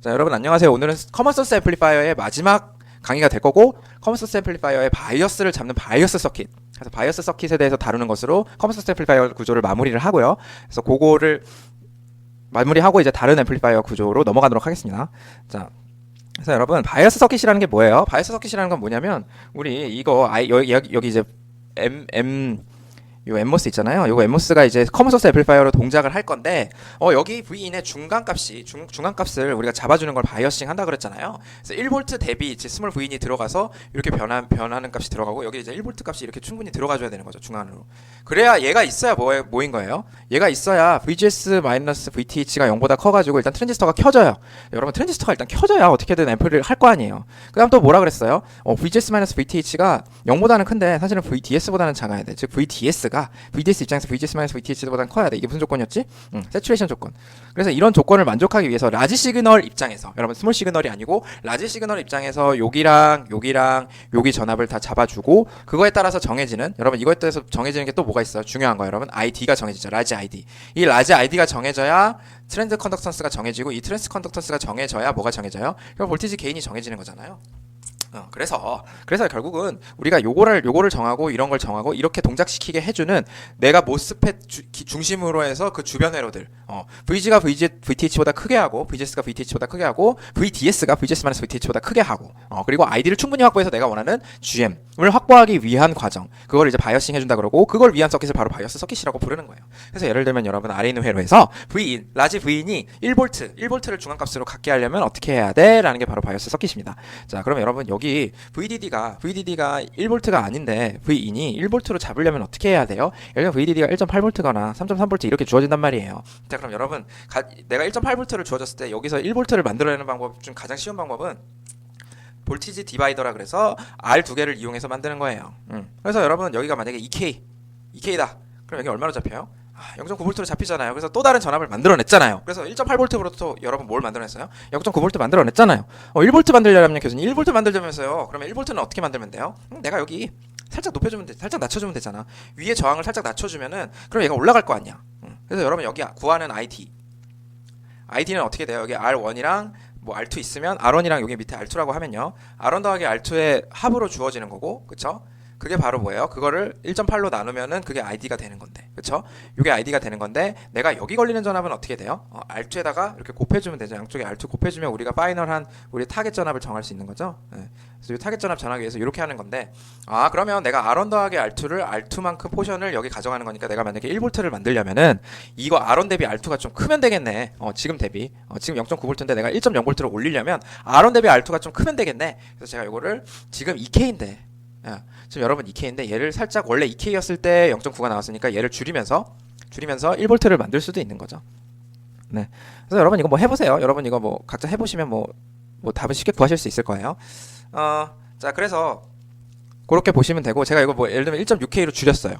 자, 여러분 안녕하세요. 오늘은 커먼 소스 앰플리파이어의 마지막 강의가 될 거고 커먼 소스 앰플리파이어의 바이어스를 잡는 바이어스 서킷. 그래서 바이어스 서킷에 대해서 다루는 것으로 커먼 소스 앰플리파이어 구조를 마무리를 하고요. 그래서 그거를 마무리하고 이제 다른 앰플리파이어 구조로 넘어가도록 하겠습니다. 자, 그래서 여러분 바이어스 서킷이라는 게 뭐예요? 바이어스 서킷이라는 건 뭐냐면 우리 이거 아이 여기, 여기 이제 M M 요 엠모스 있잖아요. 요거 엠모스가 이제 커먼 소스 앰플리파이어로 동작을 할 건데 어 여기 V인의 중간 값이 중, 중간 값을 우리가 잡아주는 걸 바이어싱 한다 그랬잖아요. 그래서 1V 대비 이제 스몰 V인이 들어가서 이렇게 변한 변하는 값이 들어가고 여기 이제 1V 값이 이렇게 충분히 들어가줘야 되는 거죠 중간으로. 그래야 얘가 있어야 뭐 뭐인 거예요? 얘가 있어야 VGS 마이너스 VTH가 0보다 커가지고 일단 트랜지스터가 켜져요. 여러분 트랜지스터가 일단 켜져야 어떻게든 앰플을 할 거 아니에요. 그다음 또 뭐라 그랬어요? 어, VGS 마이너스 VTH가 0보다는 큰데 사실은 VDS보다는 작아야 돼. 즉 VDS가 VDS 입장에서 VGS 마이너스 VTH보다는 커야 돼. 이게 무슨 조건이었지? 음, 세츄레이션 조건. 그래서 이런 조건을 만족하기 위해서 라지 시그널 입장에서 여러분 스몰 시그널이 아니고 라지 시그널 입장에서 여기랑 여기랑 여기 전압을 다 잡아주고 그거에 따라서 정해지는 여러분 이거에 따라서 정해지는 게 또 뭐가 있어요? 중요한 거 여러분 ID가 정해지죠. 라지 ID. 이 라지 ID가 정해져야 트렌드 컨덕턴스가 정해지고 이 트랜스 컨덕턴스가 정해져야 뭐가 정해져요? 그럼 볼티지 개인이 정해지는 거잖아요. 어, 그래서 그래서 결국은 우리가 요거를 요거를 정하고 이런 걸 정하고 이렇게 동작시키게 해주는 내가 모스펫 주, 기- 중심으로 해서 그 주변 회로들 어, VG가 VG, VTH보다 크게 하고 VGS가 VTH보다 크게 하고 VDS가 VGS-VTH보다 VTH보다 크게 하고 어, 그리고 ID를 충분히 확보해서 내가 원하는 GM을 확보하기 위한 과정 그걸 이제 바이어싱 해준다 그러고 그걸 위한 서킷을 바로 바이어스 서킷이라고 부르는 거예요. 그래서 예를 들면 여러분 아래 있는 회로에서 V 라지 V인이 1V 1V를 중간값으로 갖게 하려면 어떻게 해야 돼? 라는 게 바로 바이어스 서킷입니다. 자, 그러면 여러분 여기 VDD가 VDD가 1V가 아닌데 V인이 1V로 잡으려면 어떻게 해야 돼요? 예를 들면 VDD가 1.8V거나 3.3V 이렇게 주어진단 말이에요. 자, 그럼 여러분 가- 내가 1.8V를 주어졌을 때 여기서 1V를 만들어내는 방법 중 가장 쉬운 방법은 볼티지 디바이더라 그래서 R 두 개를 이용해서 만드는 거예요. 음. 그래서 여러분 여기가 만약에 2K, 2K다. 그럼 여기 얼마로 잡혀요? 아, 0.9V로 잡히잖아요. 그래서 또 다른 전압을 만들어냈잖아요. 그래서 1.8V로 또 여러분 뭘 만들어냈어요? 0.9V 만들어냈잖아요. 어, 1V 만들려면 교수님 1V 만들자면서요. 그러면 1V는 어떻게 만들면 돼요? 음, 내가 여기 살짝 높여주면 돼, 살짝 낮춰주면 되잖아. 위에 저항을 살짝 낮춰주면은 그럼 얘가 올라갈 거 아니야. 음. 그래서 여러분 여기 구하는 IT, ID는 어떻게 돼요? 여기 R1이랑 뭐 R2 있으면 R1이랑 여기 밑에 R2라고 하면요. R1 더하기 R2의 합으로 주어지는 거고, 그쵸? 그게 바로 뭐예요? 그거를 1.8로 나누면은 그게 ID가 되는 건데, 그쵸? 이게 ID가 되는 건데, 내가 여기 걸리는 전압은 어떻게 돼요? 어, R2에다가 이렇게 곱해주면 되죠. 양쪽에 R2 곱해주면 우리가 파이널한 우리 타겟 전압을 정할 수 있는 거죠. 네. 그래서 이 타겟 전압 전하기 위해서 이렇게 하는 건데, 아 그러면 내가 R1 더하기 R2를 R2만큼 포션을 여기 가져가는 거니까 내가 만약에 1V를 만들려면은 이거 R1 대비 R2가 좀 크면 되겠네. 어, 지금 대비. 어, 지금 0.9V인데 내가 1.0V로 올리려면 R1 대비 R2가 좀 크면 되겠네. 그래서 제가 이거를 지금 2K인데 야, 지금 여러분 2K인데 얘를 살짝 원래 2K였을 때 0.9가 나왔으니까 얘를 줄이면서 줄이면서 1V를 만들 수도 있는 거죠. 네. 그래서 여러분 이거 뭐 해보세요. 여러분 이거 뭐 각자 해보시면 뭐, 뭐 답은 쉽게 구하실 수 있을 거예요. 어, 자 그래서 그렇게 보시면 되고 제가 이거 뭐 예를 들면 1.6K로 줄였어요.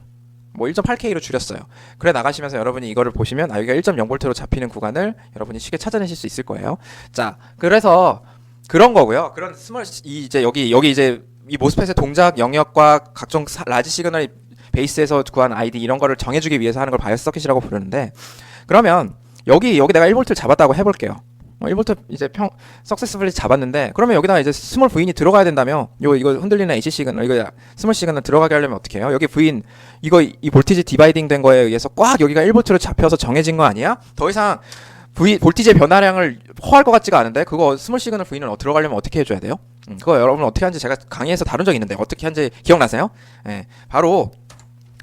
뭐 1.8K로 줄였어요. 그래 나가시면서 여러분이 이거를 보시면 아 여기가 1.0V로 잡히는 구간을 여러분이 쉽게 찾아내실 수 있을 거예요. 자, 그래서 그런 거고요. 그런 스몰 이 이제 여기 여기 이제 이 모스펫의 동작 영역과 각종 사- 라지 시그널 베이스에서 구한 아이디 이런 거를 정해주기 위해서 하는 걸 바이오스 서킷이라고 부르는데 그러면 여기 여기 내가 1V 잡았다고 해볼게요. 어, 1V 이제 평 석세스풀리 잡았는데 그러면 여기다가 이제 스몰 V인이 들어가야 된다며 요 이거 흔들리는 AC 시그널 이거 스몰 시그널 들어가게 하려면 어떻게 해요? 여기 V인 이거 이 볼티지 디바이딩 된 거에 의해서 꽉 여기가 1V로 잡혀서 정해진 거 아니야? 더 이상 V 볼티지의 변화량을 허할 것 같지가 않은데 그거 스몰 시그널 어, 들어가려면 어떻게 해줘야 돼요? 음, 그거 여러분 어떻게 하는지 제가 강의에서 다룬 적이 있는데 어떻게 하는지 기억나세요? 예, 바로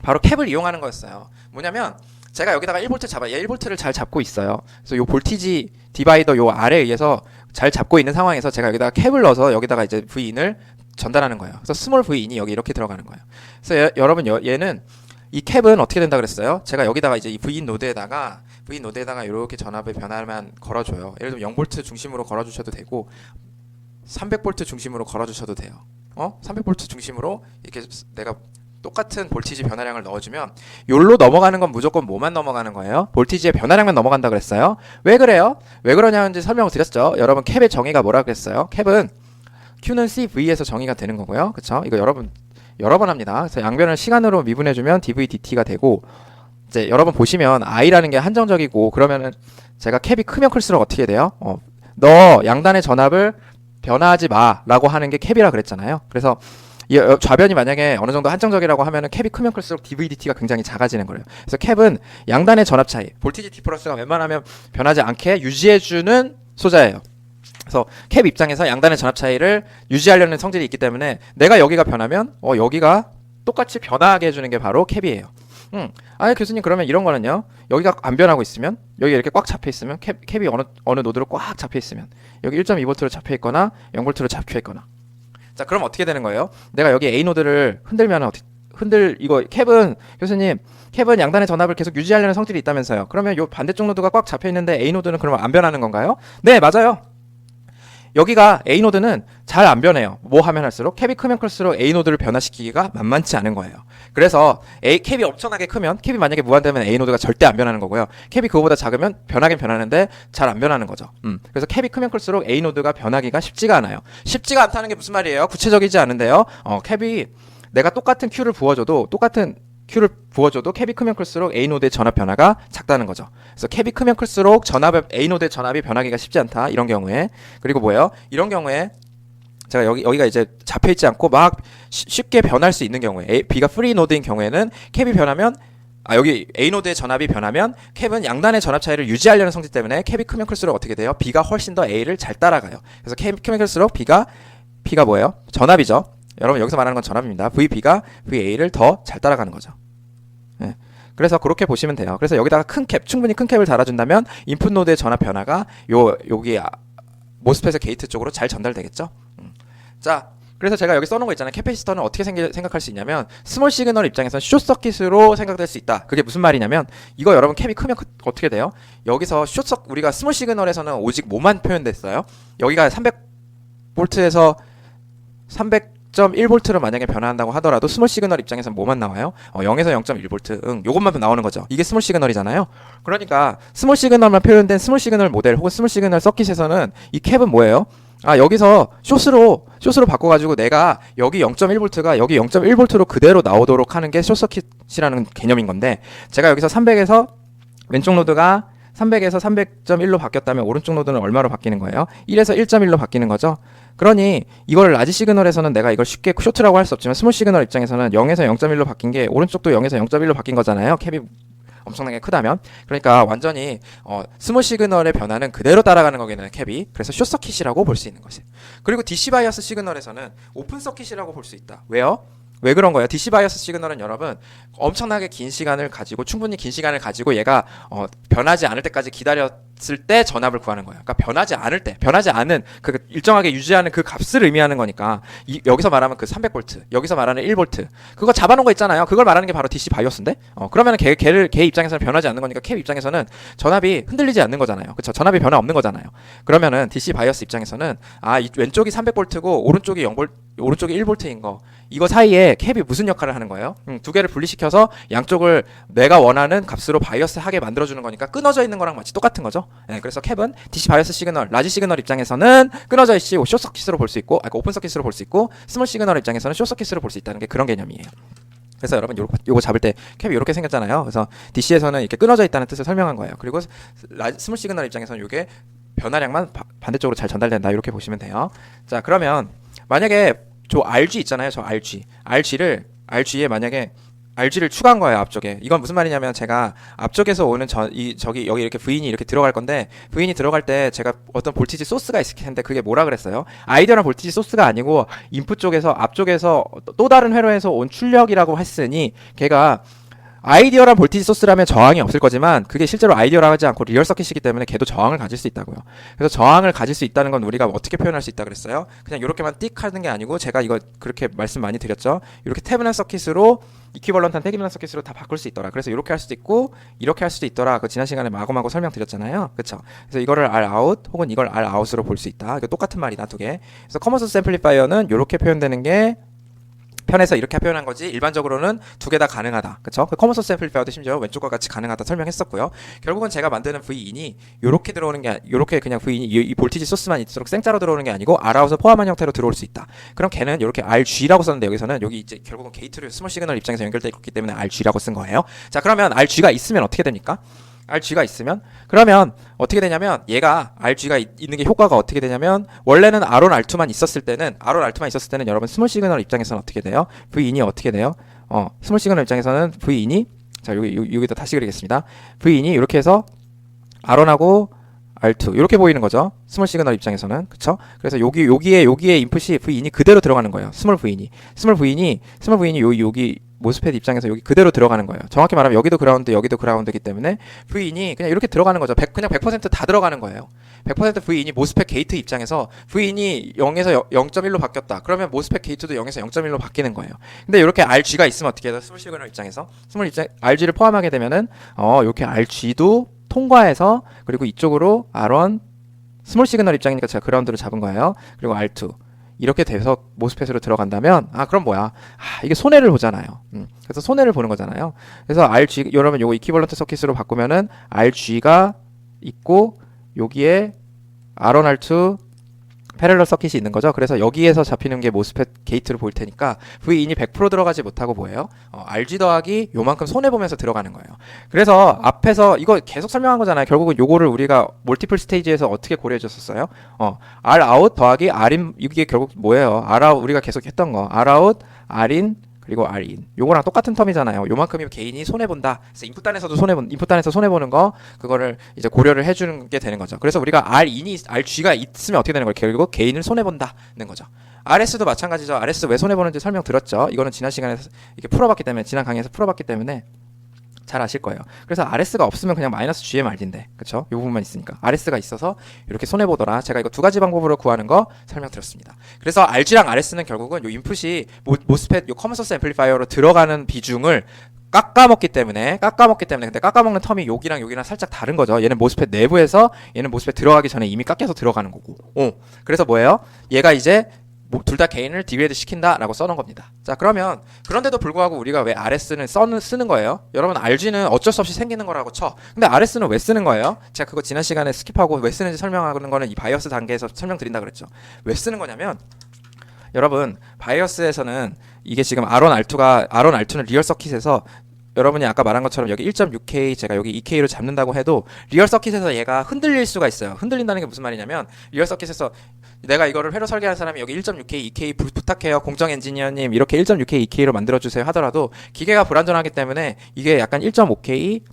바로 캡을 이용하는 거였어요. 뭐냐면 제가 여기다가 1볼트 잡아, 얘 1볼트를 잘 잡고 있어요. 그래서 요 볼티지 디바이더 요 아래에 의해서 잘 잡고 있는 상황에서 제가 여기다가 캡을 넣어서 여기다가 이제 V인을 전달하는 거예요. 그래서 스몰 V인이 여기 이렇게 들어가는 거예요. 그래서 여- 얘는 이 캡은 어떻게 된다 그랬어요? 제가 여기다가 이제 이 V인 노드에다가 V인 노드에다가 이렇게 전압의 변화만 걸어줘요. 예를 들면 0볼트 중심으로 걸어주셔도 되고 300볼트 중심으로 걸어주셔도 돼요. 어? 300볼트 중심으로 이렇게 내가 똑같은 볼티지 변화량을 넣어주면 요로 넘어가는 건 무조건 뭐만 넘어가는 거예요? 볼티지의 변화량만 넘어간다 그랬어요. 왜 그래요? 왜 그러냐는지 설명을 드렸죠. 여러분 캡의 정의가 뭐라 그랬어요? 캡은 Q는 CV에서 정의가 되는 거고요. 그쵸? 이거 여러분 여러 번 합니다. 그래서 양변을 시간으로 미분해주면 dv dt가 되고 이제 여러분 보시면 i라는 게 한정적이고 그러면은 제가 캡이 크면 클수록 어떻게 돼요? 어, 너 양단의 전압을 변화하지 마라고 하는 게 캡이라 그랬잖아요. 그래서 이 어, 좌변이 만약에 어느 정도 한정적이라고 하면은 캡이 크면 클수록 DVDT가 굉장히 작아지는 거예요. 그래서 캡은 양단의 전압 차이, 볼티지 디퍼런스가 웬만하면 변하지 않게 유지해주는 소자예요. 그래서 캡 입장에서 양단의 전압 차이를 유지하려는 성질이 있기 때문에 내가 여기가 변하면 어 여기가 똑같이 변화하게 해주는 게 바로 캡이에요. 음, 아 교수님 그러면 이런 거는요. 여기가 안 변하고 있으면 여기 이렇게 꽉 잡혀 있으면 캡 캡이 어느 어느 노드로 꽉 잡혀 있으면 여기 1.2V로 잡혀 있거나 0V로 잡혀 있거나 자 그럼 어떻게 되는 거예요? 내가 여기 A 노드를 흔들면 어떻게 흔들 이거 캡은 교수님 캡은 양단의 전압을 계속 유지하려는 성질이 있다면서요. 그러면 요 반대쪽 노드가 꽉 잡혀 있는데 A 노드는 그러면 안 변하는 건가요? 네 맞아요. 여기가 A 노드는 잘 안 변해요. 뭐 하면 할수록 캡이 크면 클수록 A 노드를 변화시키기가 만만치 않은 거예요. 그래서 A 캡이 엄청나게 크면 캡이 만약에 무한되면 A 노드가 절대 안 변하는 거고요. 캡이 그거보다 작으면 변하긴 변하는데 잘 안 변하는 거죠. 음. 그래서 캡이 크면 클수록 A 노드가 변하기가 쉽지가 않아요. 쉽지가 않다는 게 무슨 말이에요? 구체적이지 않은데요. 어, 캡이 내가 똑같은 Q를 부어줘도 똑같은 Q를 부어줘도 캡이 크면 클수록 A 노드의 전압 변화가 작다는 거죠. 그래서 캡이 크면 클수록 전압의 A 노드의 전압이 변하기가 쉽지 않다. 이런 경우에 그리고 뭐예요? 이런 경우에 제가 여기 여기가 이제 잡혀 있지 않고 막 쉬- 쉽게 변할 수 있는 경우에 A, B가 프리 노드인 경우에는 캡이 변하면 아 여기 A 노드의 전압이 변하면 캡은 양단의 전압 차이를 유지하려는 성질 때문에 캡이 크면 클수록 어떻게 돼요? B가 훨씬 더 A를 잘 따라가요. 그래서 캡이 크면 클수록 B가 P가 뭐예요? 전압이죠. 여러분 여기서 말하는 건 전압입니다. VB가 VA를 더 잘 따라가는 거죠. 네. 그래서 그렇게 보시면 돼요. 그래서 여기다가 큰 캡, 충분히 큰 캡을 달아준다면 인풋 노드의 전압 변화가 요 여기 아, 모스펫의 게이트 쪽으로 잘 전달되겠죠. 음. 자, 그래서 제가 여기 써놓은 거 있잖아요. 캐패시터는 어떻게 생기, 생각할 수 있냐면 스몰 시그널 입장에서는 숏 서킷으로 생각될 수 있다. 그게 무슨 말이냐면 이거 여러분 캡이 크면 그, 어떻게 돼요? 여기서 숏 서, 우리가 스몰 시그널에서는 오직 뭐만 표현됐어요? 여기가 300 볼트에서 300 0.1V로 만약에 변화한다고 하더라도 스몰 시그널 입장에서 뭐만 나와요? 어, 0에서 0.1V, 응, 요것만 나오는 거죠. 이게 스몰 시그널이잖아요. 그러니까 스몰 시그널만 표현된 스몰 시그널 모델 혹은 스몰 시그널 서킷에서는 이 캡은 뭐예요? 아 여기서 쇼스로 쇼스로 바꿔가지고 내가 여기 0.1V가 여기 0.1V로 그대로 나오도록 하는 게 쇼서킷이라는 개념인 건데 제가 여기서 300에서 왼쪽 노드가 300에서 300.1로 바뀌었다면 오른쪽 노드는 얼마로 바뀌는 거예요? 1에서 1.1로 바뀌는 거죠. 그러니 이걸 라지 시그널에서는 내가 이걸 쉽게 쇼트라고 할 수 없지만 스몰 시그널 입장에서는 0에서 0.1로 바뀐 게 오른쪽도 0에서 0.1로 바뀐 거잖아요. 캡이 엄청나게 크다면 그러니까 완전히 어, 스몰 시그널의 변화는 그대로 따라가는 거기는 캡이 그래서 숏 서킷이라고 볼 수 있는 것이 그리고 DC 바이어스 시그널에서는 오픈 서킷이라고 볼 수 있다 왜요? 왜 그런 거예요? DC 바이어스 시그널은 여러분 엄청나게 긴 시간을 가지고 충분히 긴 시간을 가지고 얘가 어, 변하지 않을 때까지 기다렸을 때 전압을 구하는 거예요. 그러니까 변하지 않을 때, 변하지 않은 그 일정하게 유지하는 그 값을 의미하는 거니까 이, 여기서 말하면 그 300볼트, 여기서 말하는 1볼트 그거 잡아놓은 거 있잖아요. 그걸 말하는 게 바로 DC 바이오스인데, 어, 그러면은 걔, 걔를 걔 입장에서는 변하지 않는 거니까 캡 입장에서는 전압이 흔들리지 않는 거잖아요. 그렇죠? 전압이 변화 없는 거잖아요. 그러면은 DC 바이오스 입장에서는 아, 이 왼쪽이 300볼트고 오른쪽이 0볼 오른쪽이 1볼트인 거 이거 사이에 캡이 무슨 역할을 하는 거예요? 음, 두 개를 분리시켜서 양쪽을 내가 원하는 값으로 바이어스 하게 만들어주는 거니까 끊어져 있는 거랑 마치 똑같은 거죠. 네, 그래서 캡은 DC 바이어스 시그널, 라지 시그널 입장에서는 끊어져 있고 숏 서킷으로 볼 수 있고, 아, 오픈 서킷으로 볼 수 있고, 스몰 시그널 입장에서는 숏 서킷으로 볼 수 있다는 게 그런 개념이에요. 그래서 여러분 요거, 요거 잡을 때 캡이 이렇게 생겼잖아요. 그래서 DC에서는 이렇게 끊어져 있다는 뜻을 설명한 거예요. 그리고 라, 스몰 시그널 입장에서는 이게 변화량만 바- 반대쪽으로 잘 전달된다 이렇게 보시면 돼요. 자 그러면 만약에 저 RG 있잖아요. 저 RG. RG를 RG에 만약에 RG를 추가한 거예요 앞쪽에 이건 무슨 말이냐면 제가 앞쪽에서 오는 저, 이 저기 여기 이렇게 V인이 이렇게 들어갈 건데 V인이 들어갈 때 제가 어떤 볼티지 소스가 있을 텐데 그게 뭐라 그랬어요 아이디어랑 볼티지 소스가 아니고 인풋 쪽에서 앞쪽에서 또 다른 회로에서 온 출력이라고 했으니 걔가 아이디어란 볼티지 소스라면 저항이 없을 거지만 그게 실제로 아이디어라고 하지 않고 리얼 서킷이기 때문에 걔도 저항을 가질 수 있다고요. 그래서 저항을 가질 수 있다는 건 우리가 어떻게 표현할 수 있다 그랬어요? 그냥 이렇게만 띡 하는 게 아니고 제가 이거 그렇게 말씀 많이 드렸죠. 이렇게 태블릿 서킷으로 이퀴벌런트한 태블릿 서킷으로 다 바꿀 수 있더라. 그래서 이렇게 할 수도 있고 이렇게 할 수도 있더라. 그 지난 시간에 마구마구 설명드렸잖아요. 그렇죠? 그래서 이거를 R out 혹은 이걸 R out으로 볼 수 있다. 똑같은 말이다 두 개. 그래서 커머스 샘플리파이어는 이렇게 표현되는 게 편에서 이렇게 표현한 거지 일반적으로는 두 개 다 가능하다. 그쵸? 그 커먼 소스 앰플리파이어도 심지어 왼쪽과 같이 가능하다 설명했었고요. 결국은 제가 만드는 V인이 요렇게 들어오는 게 요렇게 그냥 V인이 이, 이 볼티지 소스만 있도록 생짜로 들어오는 게 아니고 R아웃을 포함한 형태로 들어올 수 있다. 그럼 걔는 요렇게 RG라고 썼는데 여기서는 여기 이제 결국은 게이트를 스몰 시그널 입장에서 연결되어 있기 때문에 RG라고 쓴 거예요. 자, 그러면 RG가 있으면 어떻게 됩니까? RG가 있으면 그러면 어떻게 되냐면 얘가 RG가 있, 는게 효과가 어떻게 되냐면 원래는 R1 R2만 있었을 때는 R1 R2만 있었을 때는 여러분 스몰 시그널 입장에서는 어떻게 돼요? V인이 어떻게 돼요? 어 스몰 시그널 입장에서는 V인이 자 여기 여기- 여기다 다시 그리겠습니다. V인이 이렇게 해서 R1하고 R2 이렇게 보이는 거죠. 스몰 시그널 입장에서는 그쵸? 그래서 여기 여기에 여기에 인풋이 V인이 그대로 들어가는 거예요. 스몰 V인이 스몰 V인이 스몰 V인이 여기 여기 모스펫 입장에서 여기 그대로 들어가는 거예요. 정확히 말하면 여기도 그라운드 여기도 그라운드이기 때문에 V인이 그냥 이렇게 들어가는 거죠. 100, 그냥 100%다 들어가는 거예요. 100% V인이 모스펫 게이트 입장에서 V인이 0에서 0.1로 바뀌었다. 그러면 모스펫 게이트도 0에서 0.1로 바뀌는 거예요. 근데 이렇게 RG가 있으면 어떻게 해요? 스몰 시그널 입장에서 스몰 입장 RG를 포함하게 되면은 어 이렇게 RG도 통과해서 그리고 이쪽으로 R1 스몰 시그널 입장이니까 제가 그라운드를 잡은 거예요. 그리고 R2 이렇게 돼서 모스펫으로 들어간다면 아 그럼 뭐야? 아 이게 손해를 보잖아요. 음, 그래서 손해를 보는 거잖아요. 그래서 RG 여러분 요거 이퀴벌런트 서킷으로 바꾸면은 RG가 있고 여기에 R1 R2 패럴럴 서킷이 있는 거죠. 그래서 여기에서 잡히는 게 모스펫 게이트로 보일 테니까 V인이 100% 들어가지 못하고 뭐예요? 어, RG 더하기 요만큼 손해 보면서 들어가는 거예요. 그래서 앞에서 이거 계속 설명한 거잖아요. 결국은 요거를 우리가 멀티플 스테이지에서 어떻게 고려해 줬었어요? 어, R 아웃 더하기 R 인 이게 결국 뭐예요? R 아웃 우리가 계속 했던 거. R 아웃, R 인 그리고 R 인. 요거랑 똑같은 텀이잖아요. 요만큼이 개인이 손해 본다. 그래서 인풋 단에서도 손해 본 인풋 단에서 손해 보는 거 그거를 이제 고려를 해 주는 게 되는 거죠. 그래서 우리가 R 인이 R G가 있으면 어떻게 되는 거예요? 결국 개인을 손해 본다는 거죠. RS도 마찬가지죠. RS 왜 손해 보는지 설명 들었죠. 이거는 지난 시간에 이렇게 풀어봤기 때문에 지난 강의에서 풀어봤기 때문에 잘 아실 거예요. 그래서 RS가 없으면 그냥 마이너스 GMRD인데, 그쵸? 이 부분만 있으니까. RS가 있어서 이렇게 손해보더라. 제가 이거 두 가지 방법으로 구하는 거 설명드렸습니다. 그래서 RG랑 RS는 결국은 요 인풋이 모, 모스펫, 요 커먼 소스 앰플리파이어로 들어가는 비중을 깎아먹기 때문에 깎아먹기 때문에 근데 깎아먹는 텀이 여기랑 여기랑 살짝 다른 거죠. 얘는 모스펫 내부에서 얘는 모스펫 들어가기 전에 이미 깎여서 들어가는 거고. 어. 그래서 뭐예요? 얘가 이제 둘다 개인을 디그레이드 시킨다라고 써놓은 겁니다. 자 그러면 그런데도 불구하고 우리가 왜 RS는 써는 쓰는 거예요? 여러분 RG는 어쩔 수 없이 생기는 거라고 쳐. 근데 RS는 왜 쓰는 거예요? 제가 그거 지난 시간에 스킵하고 왜 쓰는지 설명하는 거는 이 바이오스 단계에서 설명드린다 그랬죠. 왜 쓰는 거냐면 여러분 바이오스에서는 이게 지금 R1 R2가 R1 R2는 리얼 서킷에서 여러분이 아까 말한 것처럼 여기 1.6K 제가 여기 2K로 잡는다고 해도 리얼 서킷에서 얘가 흔들릴 수가 있어요. 흔들린다는 게 무슨 말이냐면 리얼 서킷에서 내가 이거를 회로 설계하는 사람이 여기 1.6K, 2K 부, 부탁해요. 공정 엔지니어님 이렇게 1.6K, 2K로 만들어 주세요 하더라도 기계가 불안전하기 때문에 이게 약간 1.5K,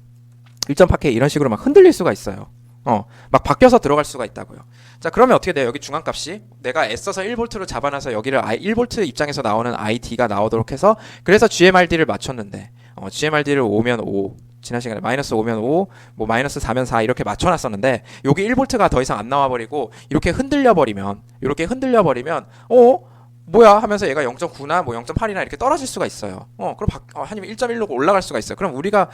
1.8K 이런 식으로 막 흔들릴 수가 있어요. 어, 막 바뀌어서 들어갈 수가 있다고요. 자, 그러면 어떻게 돼요? 여기 중앙값이 내가 애써서 1볼트로 잡아놔서 여기를 1볼트 입장에서 나오는 ID가 나오도록 해서 그래서 GMRD를 맞췄는데 어, GMRD를 5면 5 지난 시간에 마이너스 5면 5, 뭐 마이너스 4면 4 이렇게 맞춰놨었는데 여기 1볼트가 더 이상 안 나와버리고 이렇게 흔들려버리면 이렇게 흔들려버리면 어? 뭐야 하면서 얘가 0.9나 뭐 0.8이나 이렇게 떨어질 수가 있어요. 어, 그럼 바, 어, 아니면 1.1로 올라갈 수가 있어요. 그럼 우리가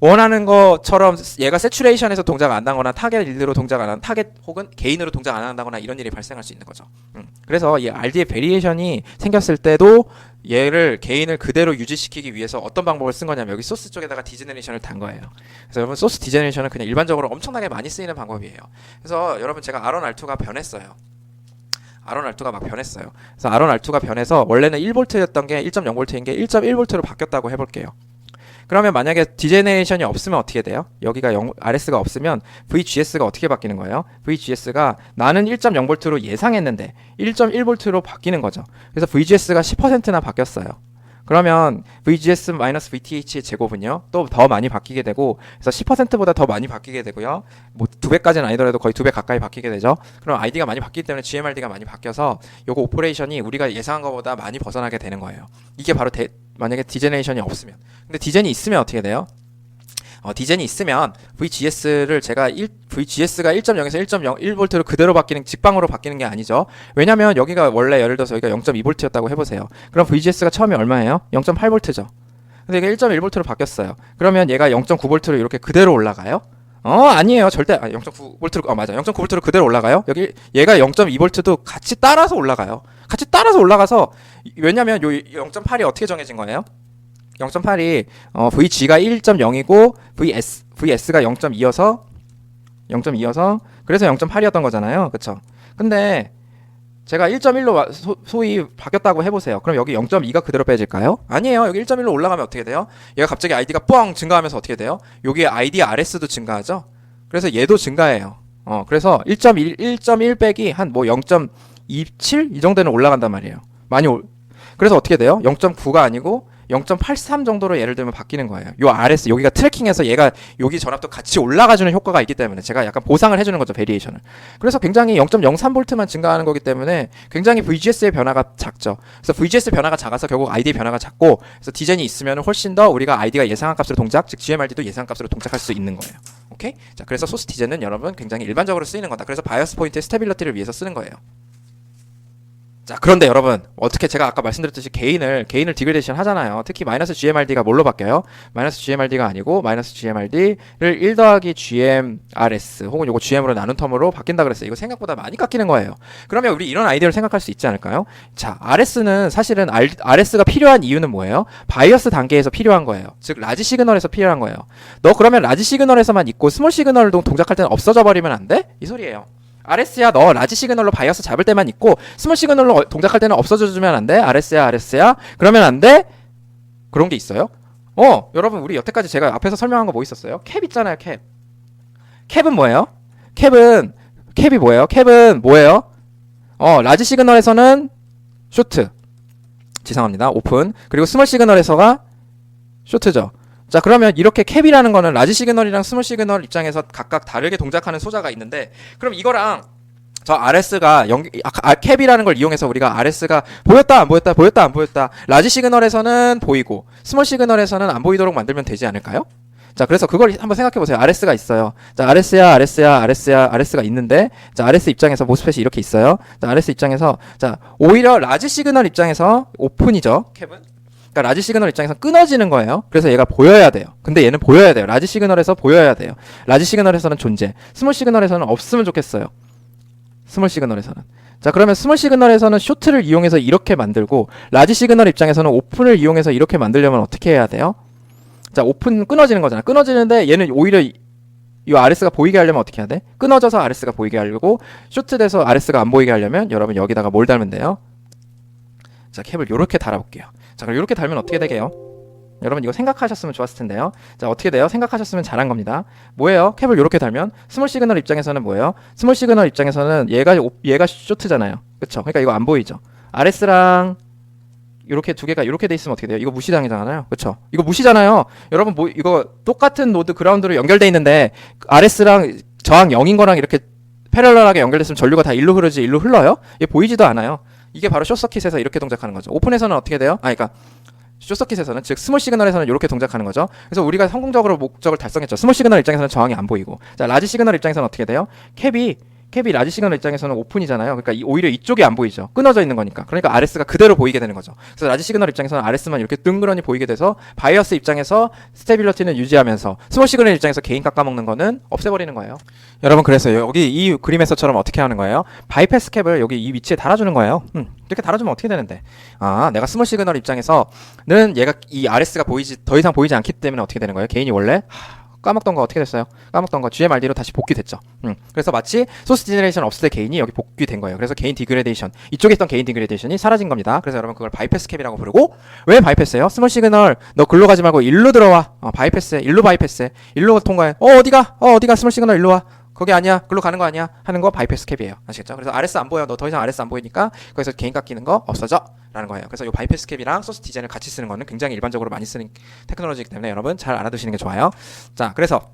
원하는 것처럼 얘가 세츄레이션에서 동작 안 하거나 타겟 일드로 동작 안 하는 타겟 혹은 개인으로 동작 안 한다거나 이런 일이 발생할 수 있는 거죠. 음. 그래서 이 RD의 베리에이션이 생겼을 때도 얘를 개인을 그대로 유지시키기 위해서 어떤 방법을 쓴 거냐면 여기 소스 쪽에다가 디제네레이션을 단 거예요. 그래서 여러분 소스 디제네레이션은 그냥 일반적으로 엄청나게 많이 쓰이는 방법이에요. 그래서 여러분 제가 R1 R2가 변했어요. R1 R2가 막 변했어요. 그래서 R1 R2가 변해서 원래는 1볼트였던 게 1.0볼트인 게 1.1볼트로 바뀌었다고 해볼게요. 그러면 만약에 디제네레이션이 없으면 어떻게 돼요? 여기가 0, RS가 없으면 VGS가 어떻게 바뀌는 거예요? VGS가 나는 1.0V로 예상했는데 1.1V로 바뀌는 거죠. 그래서 VGS가 10%나 바뀌었어요. 그러면 VGS 마이너스 VTH의 제곱은요 또 더 많이 바뀌게 되고 그래서 10%보다 더 많이 바뀌게 되고요 뭐 두 배까지는 아니더라도 거의 두 배 가까이 바뀌게 되죠 그럼 아이디가 많이 바뀌기 때문에 GMRD가 많이 바뀌어서 요거 오퍼레이션이 우리가 예상한 것보다 많이 벗어나게 되는 거예요 이게 바로 대, 만약에 디제네이션이 없으면 근데 디젠이 있으면 어떻게 돼요? 어, 디젠이 있으면 VGS를 제가 1, VGS가 1.0에서 1.01V로 그대로 바뀌는 직방으로 바뀌는 게 아니죠. 왜냐면 여기가 원래 예를 들어서 여기가 0.2V였다고 해보세요. 그럼 VGS가 처음에 얼마예요? 0.8V죠. 근데 이게 1.1V로 바뀌었어요. 그러면 얘가 0.9V로 이렇게 그대로 올라가요? 어 아니에요. 절대 아, 0.9V로 어 맞아 0.9V로 그대로 올라가요. 여기 얘가 0.2V도 같이 따라서 올라가요. 같이 따라서 올라가서 왜냐면 요 0.8이 어떻게 정해진 거예요? 0.8이 어, VG가 1.0이고 VS VS가 0.2여서 0.2여서 그래서 0.8이었던 거잖아요. 그쵸? 근데 제가 1.1로 소, 소위 바뀌었다고 해보세요. 그럼 여기 0.2가 그대로 빼질까요? 아니에요. 여기 1.1로 올라가면 어떻게 돼요? 얘가 갑자기 아이디가 뻥 증가하면서 어떻게 돼요? 여기 아이디 RS도 증가하죠? 그래서 얘도 증가해요. 어, 그래서 1.1, 1.1 빼기 한 뭐 0.27? 이 정도는 올라간단 말이에요. 많이 올, 그래서 어떻게 돼요? 0.9가 아니고 0.83 정도로 예를 들면 바뀌는 거예요. 요 RS 여기가 트래킹해서 얘가 여기 전압도 같이 올라가 주는 효과가 있기 때문에 제가 약간 보상을 해 주는 거죠 베리에이션을. 그래서 굉장히 0.03V만 증가하는 거기 때문에 굉장히 VGS의 변화가 작죠. 그래서 VGS 변화가 작아서 결국 ID 변화가 작고 그래서 디젠이 있으면 훨씬 더 우리가 ID가 예상한 값으로 동작, 즉 GMRD도 예상한 값으로 동작할 수 있는 거예요. 오케이? 자 그래서 소스 디젠은 여러분 굉장히 일반적으로 쓰이는 거다. 그래서 바이어스 포인트의 스테빌리티를 위해서 쓰는 거예요. 자 그런데 여러분 어떻게 제가 아까 말씀드렸듯이 개인을 개인을 디그레이션 하잖아요. 특히 마이너스 GMRD가 뭘로 바뀌어요? 마이너스 GMRD가 아니고 마이너스 GMRD를 1 더하기 GMRS 혹은 요거 GM으로 나눈 텀으로 바뀐다 그랬어요. 이거 생각보다 많이 깎이는 거예요. 그러면 우리 이런 아이디어를 생각할 수 있지 않을까요? 자 RS는 사실은 R, RS가 필요한 이유는 뭐예요? 바이어스 단계에서 필요한 거예요. 즉 라지 시그널에서 필요한 거예요. 너 그러면 라지 시그널에서만 있고 스몰 시그널을 동작할 때는 없어져 버리면 안 돼? 이 소리예요 RS야 너 라지 시그널로 바이어스 잡을 때만 있고 스몰 시그널로 어- 동작할 때는 없어져 주면 안 돼? RS야 RS야 그러면 안 돼? 그런 게 있어요? 어 여러분 우리 여태까지 제가 앞에서 설명한 거 뭐 있었어요? 캡 있잖아요 캡 캡은 뭐예요? 캡은 캡이 뭐예요? 캡은 뭐예요? 어 라지 시그널에서는 쇼트 지상합니다 오픈 그리고 스몰 시그널에서가 쇼트죠 자 그러면 이렇게 캡이라는 거는 라지 시그널이랑 스몰 시그널 입장에서 각각 다르게 동작하는 소자가 있는데 그럼 이거랑 저 RS가 연 아, 아, 캡이라는 걸 이용해서 우리가 RS가 보였다 안 보였다 보였다 안 보였다. 라지 시그널에서는 보이고 스몰 시그널에서는 안 보이도록 만들면 되지 않을까요? 자 그래서 그걸 한번 생각해 보세요. RS가 있어요. 자 RS야 RS야 RS야 RS가 있는데 자 RS 입장에서 모스펫이 이렇게 있어요. 자 RS 입장에서 자 오히려 라지 시그널 입장에서 오픈이죠. 캡은 그러니까 라지 시그널 입장에서 끊어지는 거예요. 그래서 얘가 보여야 돼요. 근데 얘는 보여야 돼요. 라지 시그널에서 보여야 돼요. 라지 시그널에서는 존재. 스몰 시그널에서는 없으면 좋겠어요. 스몰 시그널에서는. 자, 그러면 스몰 시그널에서는 쇼트를 이용해서 이렇게 만들고 라지 시그널 입장에서는 오픈을 이용해서 이렇게 만들려면 어떻게 해야 돼요? 자, 오픈 끊어지는 거잖아. 끊어지는데 얘는 오히려 이, 이 RS가 보이게 하려면 어떻게 해야 돼? 끊어져서 RS가 보이게 하려고 쇼트돼서 RS가 안 보이게 하려면 여러분 여기다가 뭘 달면 돼요? 자, 캡을 이렇게 달아볼게요. 자, 그럼 이렇게 달면 어떻게 되게요? 여러분 이거 생각하셨으면 좋았을 텐데요. 자, 어떻게 돼요? 생각하셨으면 잘한 겁니다. 뭐예요? 캡을 이렇게 달면 스몰 시그널 입장에서는 뭐예요? 스몰 시그널 입장에서는 얘가 오- 얘가 쇼트잖아요. 그렇죠? 그러니까 이거 안 보이죠. RS랑 이렇게 두 개가 이렇게 돼 있으면 어떻게 돼요? 이거 무시당이잖아요. 그렇죠? 이거 무시잖아요. 여러분 뭐 이거 똑같은 노드 그라운드로 연결돼 있는데 RS랑 저항 0인 거랑 이렇게 패럴럴하게 연결됐으면 전류가 다 일로 흐르지 일로 흘러요? 얘 보이지도 않아요. 이게 바로 숏서킷에서 이렇게 동작하는 거죠. 오픈에서는 어떻게 돼요? 아, 그러니까 숏서킷에서는 즉 스몰 시그널에서는 이렇게 동작하는 거죠. 그래서 우리가 성공적으로 목적을 달성했죠. 스몰 시그널 입장에서는 저항이 안 보이고, 자 라지 시그널 입장에서는 어떻게 돼요? 캡이 캡이 라지 시그널 입장에서는 오픈이잖아요. 그러니까 이- 오히려 이쪽이 안 보이죠. 끊어져 있는 거니까. 그러니까 RS가 그대로 보이게 되는 거죠. 그래서 라지 시그널 입장에서는 RS만 이렇게 둥그러니 보이게 돼서 바이어스 입장에서 스테빌리티는 유지하면서 스몰 시그널 입장에서 개인 깎아먹는 거는 없애버리는 거예요. 여러분 그래서 여기 이 그림에서처럼 어떻게 하는 거예요? 바이패스 캡을 여기 이 위치에 달아주는 거예요. 음, 이렇게 달아주면 어떻게 되는데? 아, 내가 스몰 시그널 입장에서는 얘가 이 RS가 보이지 더 이상 보이지 않기 때문에 어떻게 되는 거예요? 개인이 원래 하, 까먹던 거 어떻게 됐어요? 까먹던 거 GMRD로 다시 복귀됐죠. 음, 그래서 마치 소스 디제네레이션 없을 때 개인이 여기 복귀된 거예요. 그래서 개인 디그레데이션 이쪽에 있던 개인 디그레데이션이 사라진 겁니다. 그래서 여러분 그걸 바이패스 캡이라고 부르고 왜 바이패스예요? 스몰 시그널 너 글로 가지 말고 일로 들어와. 어, 바이패스해. 일로 바이패스해. 일로 통과해. 어 어디가? 어 어디가? 스몰 시그널 일로 와. 거기 아니야. 글로 가는 거 아니야. 하는 거 바이패스 캡이에요. 아시겠죠? 그래서 RS 안 보여. 너 더 이상 RS 안 보이니까 거기서 개인 깎이는 거 없어져. 라는 거예요. 그래서 이 바이패스 캡이랑 소스 디자인을 같이 쓰는 거는 굉장히 일반적으로 많이 쓰는 테크놀로지이기 때문에 여러분 잘 알아두시는 게 좋아요. 자, 그래서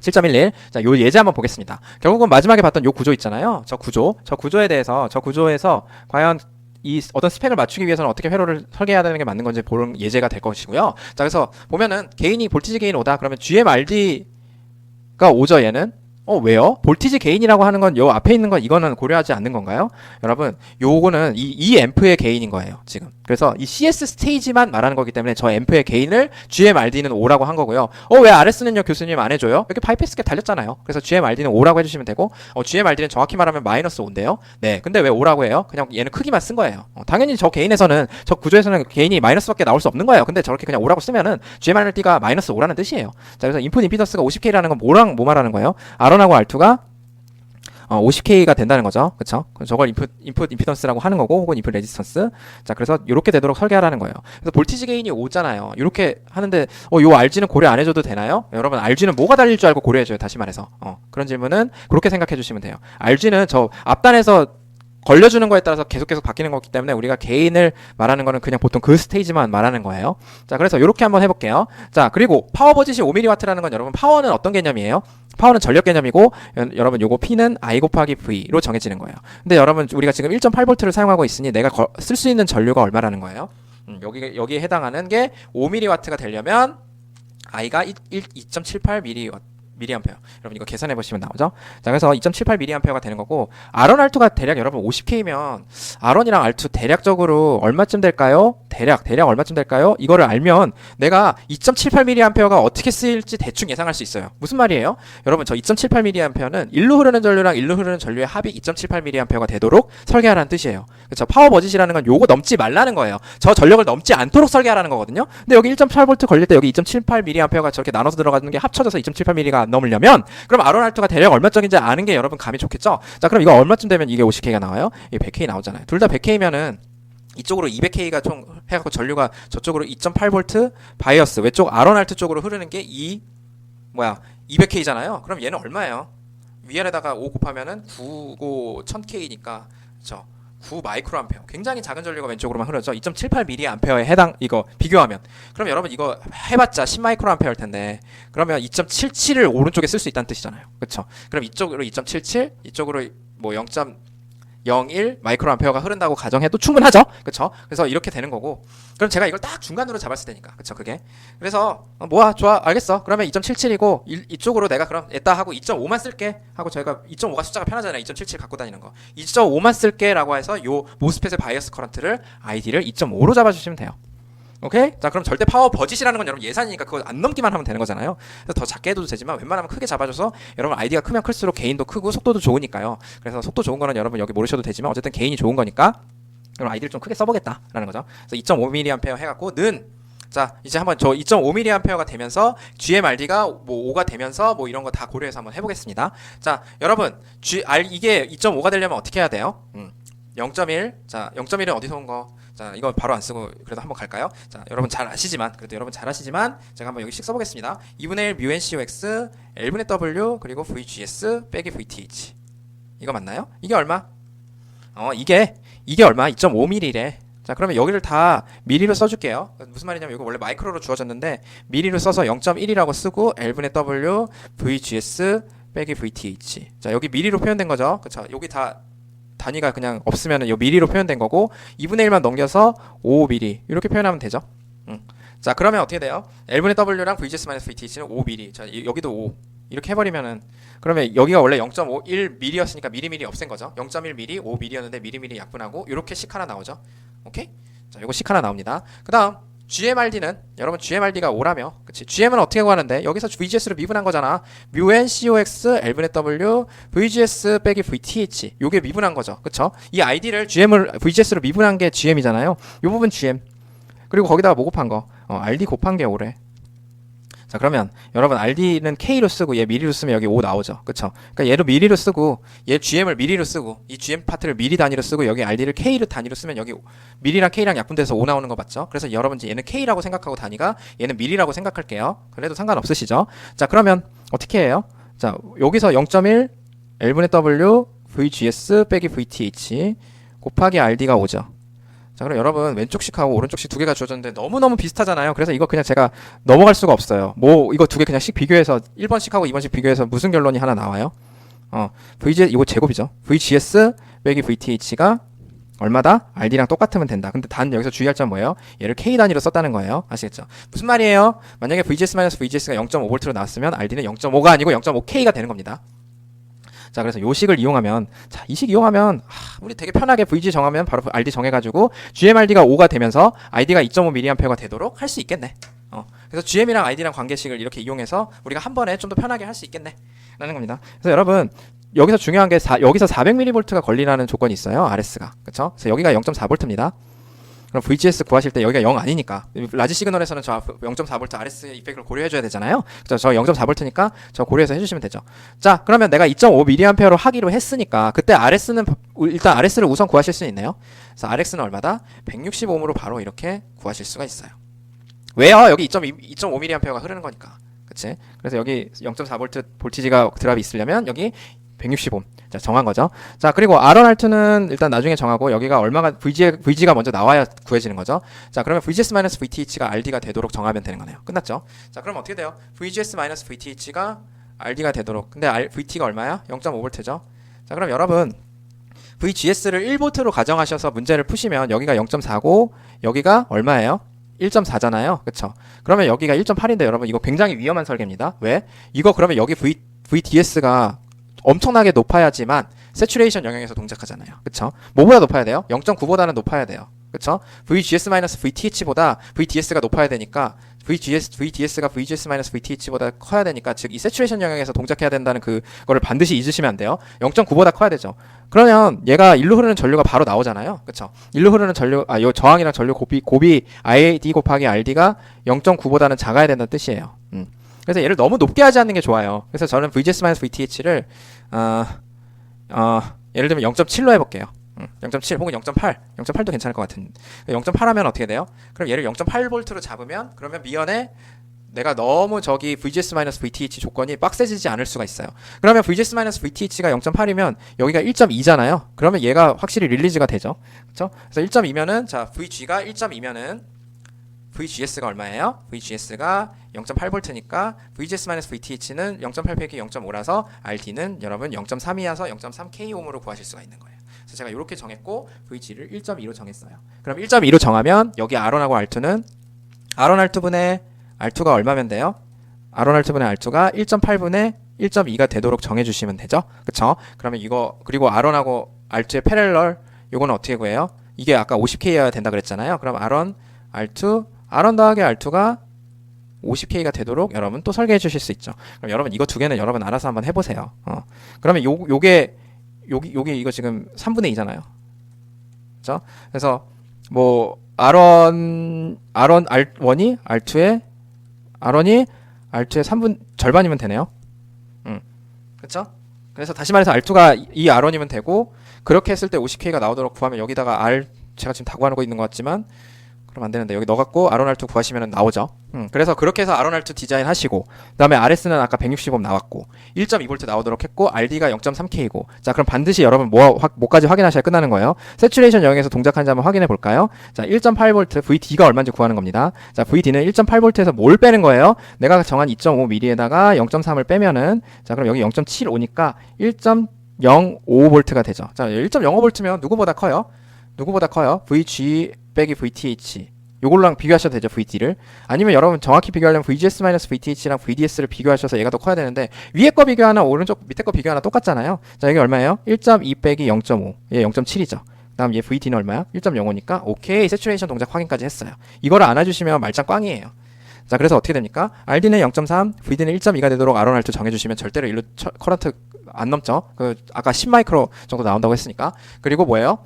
7.11. 자, 요 예제 한번 보겠습니다. 결국은 마지막에 봤던 요 구조 있잖아요. 저 구조. 저 구조에 대해서 저 구조에서 과연 이 어떤 스펙을 맞추기 위해서는 어떻게 회로를 설계해야 되는 게 맞는 건지 보는 예제가 될 것이고요. 자, 그래서 보면은 개인이 볼티지 개인 오다 그러면 GMRD가 오죠, 얘는. 어, 왜요? 볼티지 개인이라고 하는 건 요 앞에 있는 건 이거는 고려하지 않는 건가요? 여러분, 요거는 이, 이 앰프의 개인인 거예요, 지금. 그래서 이 CS 스테이지만 말하는 거기 때문에 저 앰프의 개인을 GMRD는 5라고 한 거고요. 어, 왜 RS는요, 교수님 안 해줘요? 여기 바이패스캡 달렸잖아요. 그래서 GMRD는 5라고 해주시면 되고, 어, GMRD는 정확히 말하면 마이너스 5인데요. 네, 근데 왜 5라고 해요? 그냥 얘는 크기만 쓴 거예요. 어, 당연히 저 개인에서는, 저 구조에서는 개인이 마이너스밖에 나올 수 없는 거예요. 근데 저렇게 그냥 5라고 쓰면은 GMRD가 마이너스 5라는 뜻이에요. 자, 그래서 인풋 임피던스가 50K라는 건 뭐랑 뭐 말하는 거예요? R1하고 R2가 어, 50K가 된다는 거죠. 그럼 저걸 인풋, 인풋 임피던스라고 하는 거고, 혹은 인풋 레지스턴스. 자, 그래서 이렇게 되도록 설계하라는 거예요. 그래서 볼티지 게인이 5잖아요. 이렇게 하는데, 어, 요 RG는 고려 안 해줘도 되나요? 여러분, RG는 뭐가 달릴 줄 알고 고려해줘요. 다시 말해서. 어, 그런 질문은 그렇게 생각해 주시면 돼요. RG는 저 앞단에서 걸려주는 거에 따라서 계속 계속 바뀌는 거기 때문에 우리가 개인을 말하는 거는 그냥 보통 그 스테이지만 말하는 거예요. 자, 그래서 이렇게 한번 해볼게요. 자, 그리고 파워 버짓이 5mW라는 건 여러분 파워는 어떤 개념이에요? 파워는 전력 개념이고 여, 여러분 요거 P는 I 곱하기 V로 정해지는 거예요. 근데 여러분 우리가 지금 1.8V를 사용하고 있으니 내가 쓸 수 있는 전류가 얼마라는 거예요? 음, 여기 여기에 해당하는 게 5mW가 되려면 I가 2.78mW 미리암페어. 여러분 이거 계산해 보시면 나오죠? 자, 그래서 2.78 미리암페어가 되는 거고 R1 R2가 대략 여러분 50K면 R1이랑 R2 대략적으로 얼마쯤 될까요? 대략 대략 얼마쯤 될까요? 이거를 알면 내가 2.78 미리암페어가 어떻게 쓰일지 대충 예상할 수 있어요. 무슨 말이에요? 여러분 저 2.78 미리암페어는 일로 흐르는 전류랑 일로 흐르는 전류의 합이 2.78 미리암페어가 되도록 설계하라는 뜻이에요. 그렇죠? 파워 버짓이라는 건 요거 넘지 말라는 거예요. 저 전력을 넘지 않도록 설계하라는 거거든요. 근데 여기 1.8V 걸릴 때 여기 2.78 미리암페어가 저렇게 나눠서 들어가는 게 합쳐져서 2.78 미리가 안 넘으려면 그럼 R1R2가 대략 얼마쯤인지 아는 게 여러분 감이 좋겠죠? 자, 그럼 이거 얼마쯤 되면 이게 50K가 나와요? 이게 100K 나오잖아요. 둘 다 100K면은 이쪽으로 200K가 총 해갖고 전류가 저쪽으로 2.8V 바이어스 외쪽 R1R2 쪽으로 흐르는 게이 뭐야 200K잖아요. 그럼 얘는 얼마예요? 위아래다가 5 곱하면은 9고 1000K니까 그렇죠. 9 마이크로 암페어. 굉장히 작은 전류가 왼쪽으로만 흐르죠. 2.78 미리 암페어에 해당 이거 비교하면. 그럼 여러분 이거 해봤자 10 마이크로 암페어일 텐데. 그러면 2.77을 오른쪽에 쓸 수 있다는 뜻이잖아요. 그렇죠. 그럼 이쪽으로 2.77, 이쪽으로 뭐 0. 01 마이크로 암페어가 흐른다고 가정해도 충분하죠. 그렇죠? 그래서 이렇게 되는 거고. 그럼 제가 이걸 딱 중간으로 잡았을 테니까. 그렇죠? 그게. 그래서 어, 뭐야? 좋아. 알겠어. 그러면 2.77이고 이, 쪽으로 내가 그럼 에따 하고 2.5만 쓸게 하고 저희가 2.5가 숫자가 편하잖아요. 2.77 갖고 다니는 거. 2.5만 쓸게라고 해서 요 모스펫의 바이어스 커런트를 아이디를 2.5로 잡아 주시면 돼요. 오케이? 자, 그럼 절대 파워 버짓이라는 건 여러분 예산이니까 그거 안 넘기만 하면 되는 거잖아요. 그래서 더 작게 해도 되지만 웬만하면 크게 잡아줘서 여러분 아이디가 크면 클수록 개인도 크고 속도도 좋으니까요. 그래서 속도 좋은 거는 여러분 여기 모르셔도 되지만 어쨌든 개인이 좋은 거니까 그럼 아이디를 좀 크게 써보겠다라는 거죠. 그래서 2.5mA 해갖고 는 자 이제 한번 저 2.5mA가 되면서 GMRD가 뭐 5가 되면서 뭐 이런 거 다 고려해서 한번 해보겠습니다. 자 여러분 G R 이게 2.5가 되려면 어떻게 해야 돼요? 음, 0.1. 자 0.1은 어디서 온 거? 자, 이거 바로 안 쓰고 그래도 한번 갈까요? 자, 여러분 잘 아시지만 그래도 여러분 잘 아시지만 제가 한번 여기씩 써 보겠습니다. 2분의 1뮤 NCOX, L분의 W 그리고 VGS 빼기 VTH 이거 맞나요? 이게 얼마? 어, 이게 이게 얼마? 2.5mm래. 자, 그러면 여기를 다 미리로 써 줄게요. 무슨 말이냐면 이거 원래 마이크로로 주어졌는데 미리로 써서 0.1이라고 쓰고 L분의 W, VGS 빼기 VTH. 자, 여기 미리로 표현된 거죠. 그쵸? 여기 다 단위가 그냥 없으면 요 미리로 표현된 거고 2분의 1만 넘겨서 5mm 이렇게 표현하면 되죠. 음. 자 그러면 어떻게 돼요? L분의 W랑 VGS-VTH는 5mm. 자 여기도 5 이렇게 해버리면은 그러면 여기가 원래 0.51mm였으니까 미리미리 없앤 거죠. 0.1mm, 5mm였는데 미리미리 약분하고 이렇게 식 하나 나오죠. 오케이? 자 이거 식 하나 나옵니다. 그 다음 GMRD는 여러분 GMRD가 5라며 그치? GM은 어떻게 구하는데? 여기서 VGS로 미분한 거잖아. 뮤N COX L분의 W VGS 빼기 VTH 요게 미분한 거죠. 그쵸? 이 ID를 GM을 VGS로 미분한 게 GM이잖아요. 요 부분 GM 그리고 거기다가 뭐 곱한 거? 어, RD 곱한 게 5래 자 그러면 여러분 RD는 K로 쓰고 얘 미리로 쓰면 여기 5 나오죠. 그쵸? 그러니까 얘를 미리로 쓰고 얘 GM을 미리로 쓰고 이 GM 파트를 미리 단위로 쓰고 여기 RD를 K로 단위로 쓰면 여기 미리랑 K랑 약분돼서 5 나오는 거 맞죠? 그래서 여러분 이제 얘는 K라고 생각하고 단위가 얘는 미리라고 생각할게요. 그래도 상관없으시죠? 자 그러면 어떻게 해요? 자 여기서 0.1 L분의 W VGS 빼기 VTH 곱하기 RD가 5죠 자, 그럼 여러분 왼쪽식하고 오른쪽식 두 개가 주어졌는데 너무너무 비슷하잖아요. 그래서 이거 그냥 제가 넘어갈 수가 없어요. 뭐 이거 두 개 그냥 식 비교해서 1번식하고 2번식 비교해서 무슨 결론이 하나 나와요? 어, VGS 이거 제곱이죠. VGS 빼기 VTH가 얼마다? RD랑 똑같으면 된다. 근데 단 여기서 주의할 점 뭐예요? 얘를 K 단위로 썼다는 거예요. 아시겠죠? 무슨 말이에요? 만약에 VGS-VGS가 0.5V로 나왔으면 RD는 0.5가 아니고 0.5K가 되는 겁니다. 자, 그래서 요 식을 이용하면 자, 이 식 이용하면 하, 우리 되게 편하게 VG 정하면 바로 RD 정해 가지고 GMRD가 5가 되면서 ID가 2.5mA가 되도록 할 수 있겠네. 어. 그래서 GM이랑 ID랑 관계식을 이렇게 이용해서 우리가 한 번에 좀 더 편하게 할 수 있겠네. 라는 겁니다. 그래서 여러분 여기서 중요한 게 사, 여기서 400mV가 걸리라는 조건이 있어요. RS가. 그렇죠? 그래서 여기가 0.4V입니다. 그럼 VGS 구하실 때 여기가 0 아니니까 라지 시그널에서는 저 0.4V RS 이펙을 고려해 줘야 되잖아요. 그래서 저 0.4V니까 저 고려해서 해 주시면 되죠. 자 그러면 내가 2.5mAh로 하기로 했으니까 그때 RS는 일단 RS를 우선 구하실 수 있네요. 그래서 RX는 얼마다? 160ohm으로 바로 이렇게 구하실 수가 있어요. 왜요? 여기 2.2, 2.5mAh가 흐르는 거니까. 그치? 그래서 여기 0.4V 볼티지가 드랍이 있으려면 여기 160ohm. 자, 정한 거죠. 자, 그리고 R1, R2는 일단 나중에 정하고 여기가 얼마가 VG, VG가 먼저 나와야 구해지는 거죠. 자, 그러면 VGS-VTH가 RD가 되도록 정하면 되는 거네요. 끝났죠? 자, 그럼 어떻게 돼요? VGS-VTH가 RD가 되도록. 근데 R, VT가 얼마야? 0.5V죠. 자, 그럼 여러분 VGS를 1V로 가정하셔서 문제를 푸시면 여기가 0.4고 여기가 얼마예요? 1.4잖아요. 그쵸? 그러면 여기가 1.8인데 여러분 이거 굉장히 위험한 설계입니다. 왜? 이거 그러면 여기 V, VDS가 엄청나게 높아야지만 세츄레이션 영역에서 동작하잖아요. 그쵸? 뭐보다 높아야 돼요? 0.9보다는 높아야 돼요. 그쵸? VGS-VTH보다 VDS가 높아야 되니까 VGS, VDS가 VGS-VTH보다 커야 되니까 즉 이 세츄레이션 영역에서 동작해야 된다는 그거를 반드시 잊으시면 안 돼요. 0.9보다 커야 되죠. 그러면 얘가 일로 흐르는 전류가 바로 나오잖아요. 그쵸? 일로 흐르는 전류, 아, 요 저항이랑 전류 곱이, 곱이 ID 곱하기 RD가 0.9보다는 작아야 된다는 뜻이에요. 음. 그래서 얘를 너무 높게 하지 않는 게 좋아요. 그래서 저는 VGS-VTH를, 어, 어, 예를 들면 0.7로 해볼게요. 음, 0.7 혹은 0.8, 0.8도 괜찮을 것 같은. 0.8 하면 어떻게 돼요? 그럼 얘를 0.8V로 잡으면 그러면 미연에 내가 너무 저기 VGS-VTH 조건이 빡세지지 않을 수가 있어요. 그러면 VGS-VTH가 0.8이면 여기가 1.2잖아요. 그러면 얘가 확실히 릴리즈가 되죠. 그렇죠? 그래서 1.2면은 자 VG가 1.2면은 VGS가 얼마예요? VGS가 0.8V니까 VGS-VTH는 0.8 빼기 0.5라서 RD는 여러분 0.3이어서 0.3kohm으로 구하실 수가 있는 거예요. 그래서 제가 이렇게 정했고 VG를 1.2로 정했어요. 그럼 1.2로 정하면 여기 R1하고 R2는 R1 R2분의 R2가 얼마면 돼요? R1 R2분의 R2가 1.8분의 1.2가 되도록 정해주시면 되죠. 그쵸? 그러면 이거 그리고 R1하고 R2의 패럴럴 요거는 어떻게 구해요? 이게 아까 50K여야 된다 그랬잖아요. 그럼 R1 R2 R1 더하기 R2가 50K가 되도록 여러분 또 설계해 주실 수 있죠. 그럼 여러분 이거 두 개는 여러분 알아서 한번 해보세요. 어. 그러면 요, 요게 여기 여기 이거 지금 3분의 2잖아요. 그렇죠? 그래서 뭐 R1 R1 R1이 R2의 R1이 R2의 3분 절반이면 되네요. 음. 그렇죠? 그래서 다시 말해서 R2가 이 R1이면 되고 그렇게 했을 때 50K가 나오도록 구하면 여기다가 R 제가 지금 다 구하고 있는 것 같지만 그럼 안 되는데 여기 넣어갖고 R1R2 구하시면 나오죠. 음, 그래서 그렇게 해서 R1R2 디자인 하시고 그다음에 RS는 아까 160옴 나왔고 1.2V 나오도록 했고 RD가 0.3K고 자 그럼 반드시 여러분 뭐 확- 뭐까지 확인하셔야 끝나는 거예요. 세츄레이션 영역에서 동작하는지 한번 확인해 볼까요? 자 1.8V VD가 얼마인지 구하는 겁니다. 자 VD는 1.8V에서 뭘 빼는 거예요? 내가 정한 2.5mm에다가 0.3을 빼면은 자 그럼 여기 0.75니까 1.05V가 되죠. 자 1.05V면 누구보다 커요? 누구보다 커요? VG 빼기 VTH 요걸랑 비교하셔도 되죠 VD를 아니면 여러분 정확히 비교하려면 VGS-VTH랑 VDS를 비교하셔서 얘가 더 커야 되는데 위에 거 비교하나 오른쪽 밑에 거 비교하나 똑같잖아요 자 여기 얼마예요? 1.2 빼기 0.5 얘 0.7이죠 다음 얘 VD는 얼마야? 1.05니까 오케이 세츄레이션 동작 확인까지 했어요 이거를 안 해주시면 말짱 꽝이에요 자 그래서 어떻게 됩니까? RD는 0.3 VD는 1.2가 되도록 R1 R2 정해주시면 절대로 일로 처- 커런트 안 넘죠 그 아까 10 마이크로 정도 나온다고 했으니까 그리고 뭐예요?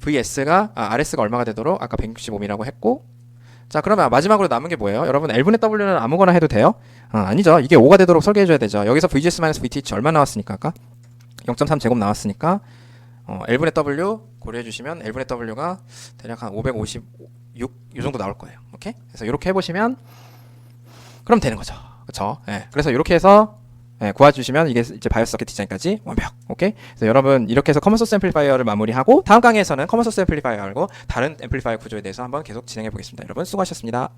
VS가 아, RS가 얼마가 되도록 아까 165이라고 했고 자 그러면 마지막으로 남은 게 뭐예요? 여러분 L분의 W는 아무거나 해도 돼요? 어, 아니죠 이게 5가 되도록 설계해줘야 되죠 여기서 VGS-VTH 얼마 나왔으니까 아까? 0.3 제곱 나왔으니까 어, L분의 W 고려해주시면 L분의 W가 대략 한 556 이 정도 나올 거예요 오케이? 그래서 이렇게 해보시면 그럼 되는 거죠 그쵸? 예, 그래서 이렇게 해서 예, 구해주시면 이게 이제 바이오스 서킷 디자인까지 완벽. 오케이? 그래서 여러분 이렇게 해서 커먼 소스 앰플리파이어를 마무리하고 다음 강의에서는 커먼 소스 앰플리파이어하고 다른 앰플리파이어 구조에 대해서 한번 계속 진행해 보겠습니다. 여러분 수고하셨습니다.